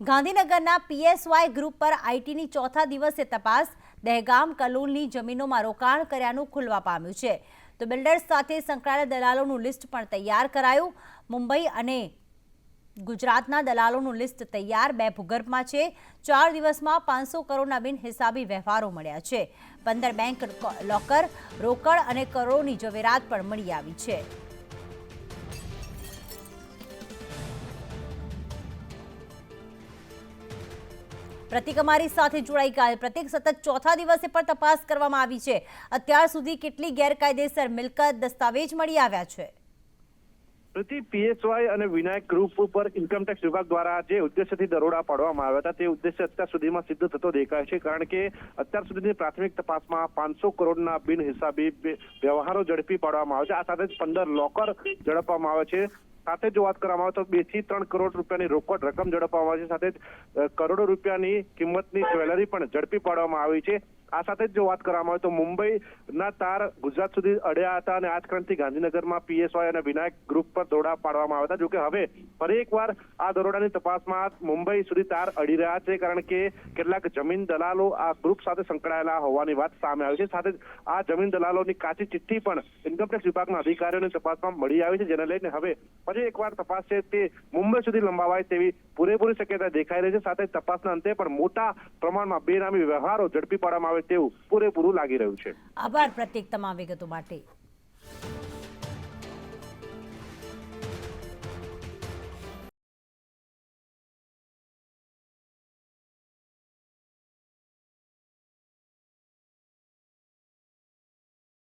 ગાંધીનગરના પીએસવાય ગ્રુપ પર આઈટીની ચોથા દિવસે તપાસ, દહેગામ કલોલની જમીનોમાં રોકાણ કર્યાનું ખુલવા પામ્યું છે. તો બિલ્ડર્સ સાથે સંકળાયેલા દલાલોનું લિસ્ટ પણ તૈયાર કરાયું. મુંબઈ અને ગુજરાતના દલાલોનું લિસ્ટ તૈયાર. બે ભૂગર્ભમાં છે. ચાર દિવસમાં પાંચસો કરોડના બિનહિસાબી વ્યવહારો મળ્યા છે. પંદર બેંક લોકર, રોકડ અને કરોડોની જવેરાત પણ મળી આવી છે. પ્રતિક અમારી સાથે જોડાઈ ગયા પ્રતિક સતત ચોથા દિવસે પણ તપાસ કરવામાં આવી છે. અત્યાર સુધી કેટલી ગેરકાયદેસર મિલકત, દસ્તાવેજ મળી આવ્યા છે? પ્રતિ પીએસવાય અને વિનાયક ગ્રુપ ઉપર ઇન્કમટેક્સ વિભાગ દ્વારા જે ઉદ્દેશ્યથી દરોડા પાડવામાં આવ્યા હતા, તે ઉદ્દેશ્ય અત્યાર સુધીમાં સિદ્ધ થતો દેખાય છે. કારણ કે અત્યાર સુધીની પ્રાથમિક તપાસમાં પાંચસો કરોડના બિન હિસાબી વ્યવહારો ઝડપી પાડવામાં આવે છે. આ સાથે જ પંદર લોકર ઝડપવામાં આવે છે. સાથે જો વાત કરવામાં આવે તો બેથી ત્રણ કરોડ રૂપિયાની રોકડ રકમ ઝડપવામાં આવે છે સાથે કરોડો રૂપિયાની કિંમતની જ્વેલરી પણ ઝડપી પાડવામાં આવી છે. આ સાથે જ જો વાત કરવામાં આવે તો મુંબઈના તાર ગુજરાત સુધી અડ્યા હતા અને આજકાલથી ગાંધીનગરમાં પીએસવાય અને વિનાયક ગ્રુપ પર દોડા પાડવામાં આવ્યા હતા. જોકે હવે ફરી એકવાર આ દરોડાની તપાસમાં મુંબઈ સુધી તાર અડી રહ્યા છે. કારણ કે કેટલાક જમીન દલાલો આ ગ્રુપ સાથે સંકળાયેલા હોવાની વાત સામે આવી છે. સાથે જ આ જમીન દલાલોની કાચી ચિઠ્ઠી પણ ઇન્કમટેક્સ વિભાગના અધિકારીઓની તપાસમાં મળી આવી છે, જેને લઈને હવે ફરી એકવાર તપાસ છે તે મુંબઈ સુધી લંબાવાય તેવી પૂરેપૂરી શક્યતા દેખાઈ રહી છે. સાથે તપાસના અંતે પણ મોટા પ્રમાણમાં બેનામી વ્યવહારો ઝડપી પાડવામાં આવે તેવું પૂરેપૂરું લાગી રહ્યું છે. આભાર પ્રતિક તમામ વિગતો માટે.